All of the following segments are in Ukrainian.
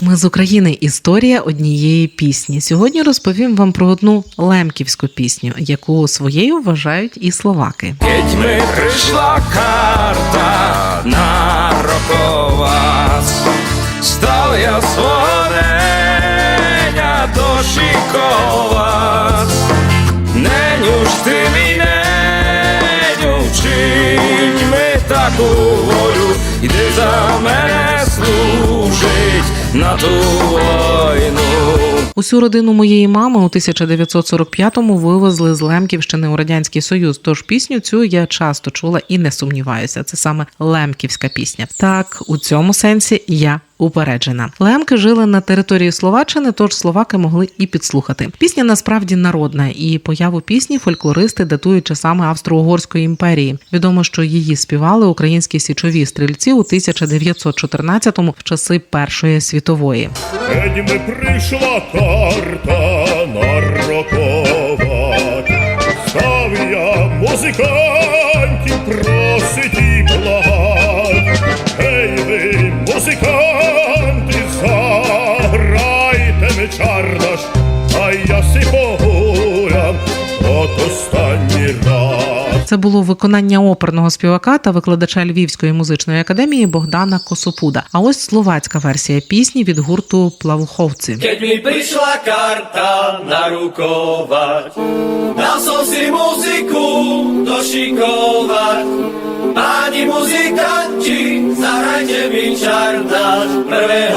Ми з України. Історія однієї пісні. Сьогодні розповім вам про одну лемківську пісню, яку своєю вважають і словаки. Keď mi prišla karta narokovať, stal ja svoreňa došikovať. Neňuž ty mi neňu, čiň mi takú voľu, ide za мене служить на ту войну. Усю родину моєї мами у 1945-му вивезли з Лемківщини у радянський союз. Тож пісню цю я часто чула і не сумніваюся. Це саме лемківська пісня. Так, у цьому сенсі я. Упереджена лемки жили на території Словаччини, тож словаки могли і підслухати. Пісня насправді народна, і появу пісні фольклористи датують часами Австро-Угорської імперії. Відомо, що її співали українські січові стрільці у 1914-му в часи Першої світової. Ведьми прийшла карта от останній раз. Це було виконання оперного співака та викладача Львівської музичної академії Богдана Косопуда. А ось словацька версія пісні від гурту Плавуховці. Keď mi prišla karta narukovať, dal som si muziku došikovať. Páni muzikanti, zahrajte mi čardáš, 1.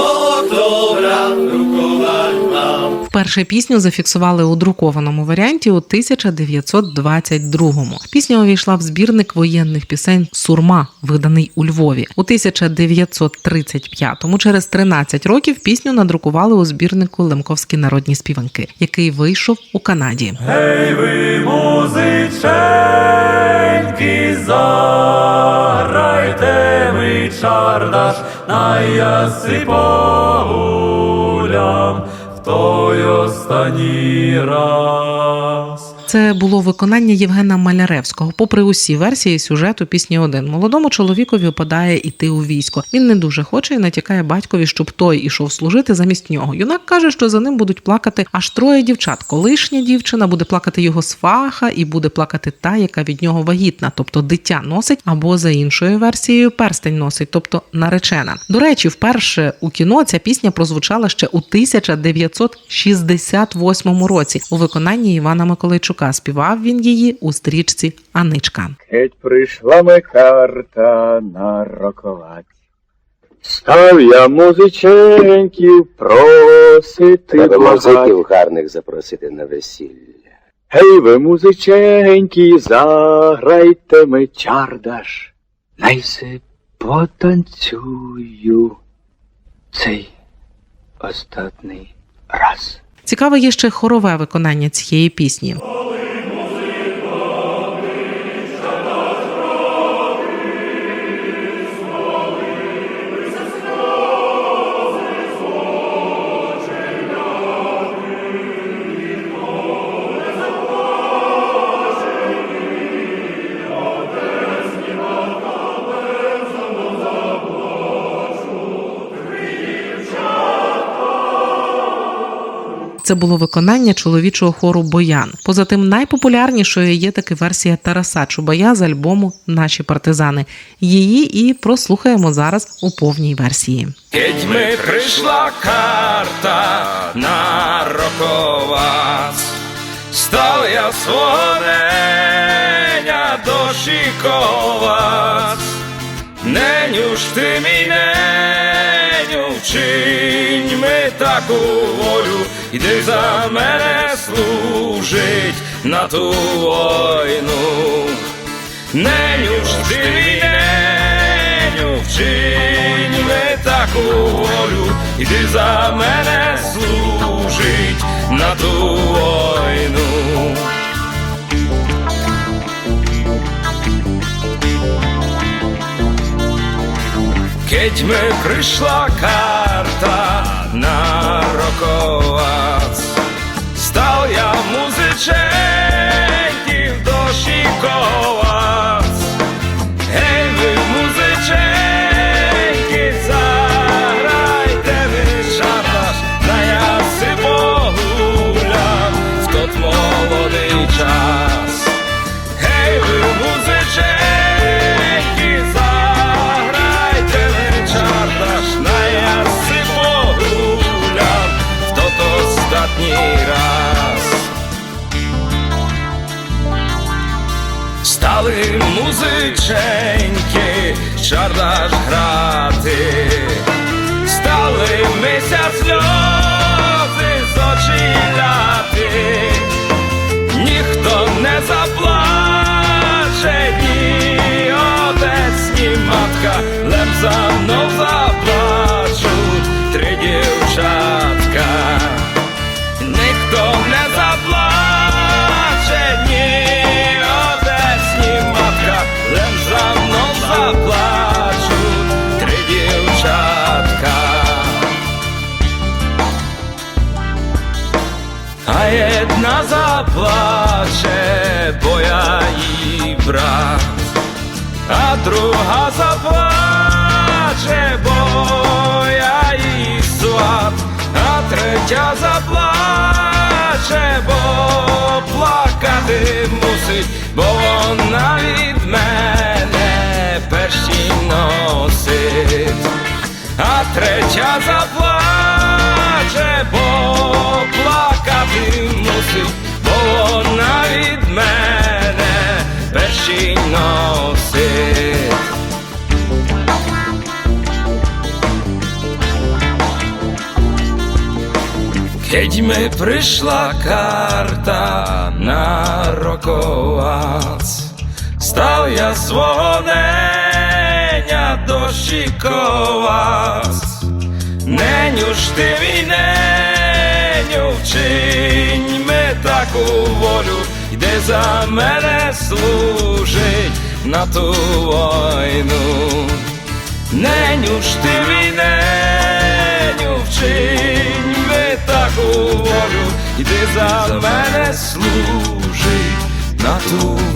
Вперше пісню зафіксували у друкованому варіанті у 1922-му. Пісня увійшла в збірник воєнних пісень Сурма, виданий у Львові. У 1935-му, через 13 років, пісню надрукували у збірнику Лемковські народні співанки, який вийшов у Канаді. Muzyczenki, zagrajte mi czardasz, na jacy polям w той останній раз. Це було виконання Євгена Маляревського. Попри усі версії сюжету пісні один молодому чоловікові випадає іти у військо. Він не дуже хоче і натякає батькові, щоб той ішов служити замість нього. Юнак каже, що за ним будуть плакати аж троє дівчат. Колишня дівчина буде плакати його сваха, і буде плакати та, яка від нього вагітна, тобто дитя носить, або за іншою версією перстень носить, тобто наречена. До речі, вперше у кіно ця пісня прозвучала ще у 1968 році у виконанні Івана Миколайчука. Співав він її у стрічці Аничка. Геть прийшла ми карта нароковать. Став я музиченьків просити Треба музиків гарних запросити на весілля. Гей ви, музиченькі, заграйте ми чардаш. Найси потанцюю цей остатний раз. Цікаве є ще хорове виконання цієї пісні. Це було виконання чоловічого хору Боян. Поза тим, найпопулярнішою є таки версія Тараса Чубая з альбому Наші партизани. Її і прослухаємо зараз у повній версії. Keď mi prišla karta narokovať, stal ja svoreňa došikovať. Neňuž ty mi neňu, čiň mi takú voľu, ide za мене служить на ту войну. Neňuž ty mi neňu, čiň mi takú voľu, ide za мене служить на ту войну. Prišla karta narokovať, stal ja chance. Музиченьки, чардаш грати, стали мися сльози з очі ляти, ніхто не заплаче, ні отець, ні матка, лем zaplače, bo ja i brat A druga zaplače, bo ja i swat A treća zaplače, bo Mi прийшла карта на роковац, став я свого неня дощиковац. Неню ж ти мій вчинь ми таку волю, йде за мене служить на ту війну. Неню ж ти мій неню, вчинь ми таку волю, іди за мене служить на ту.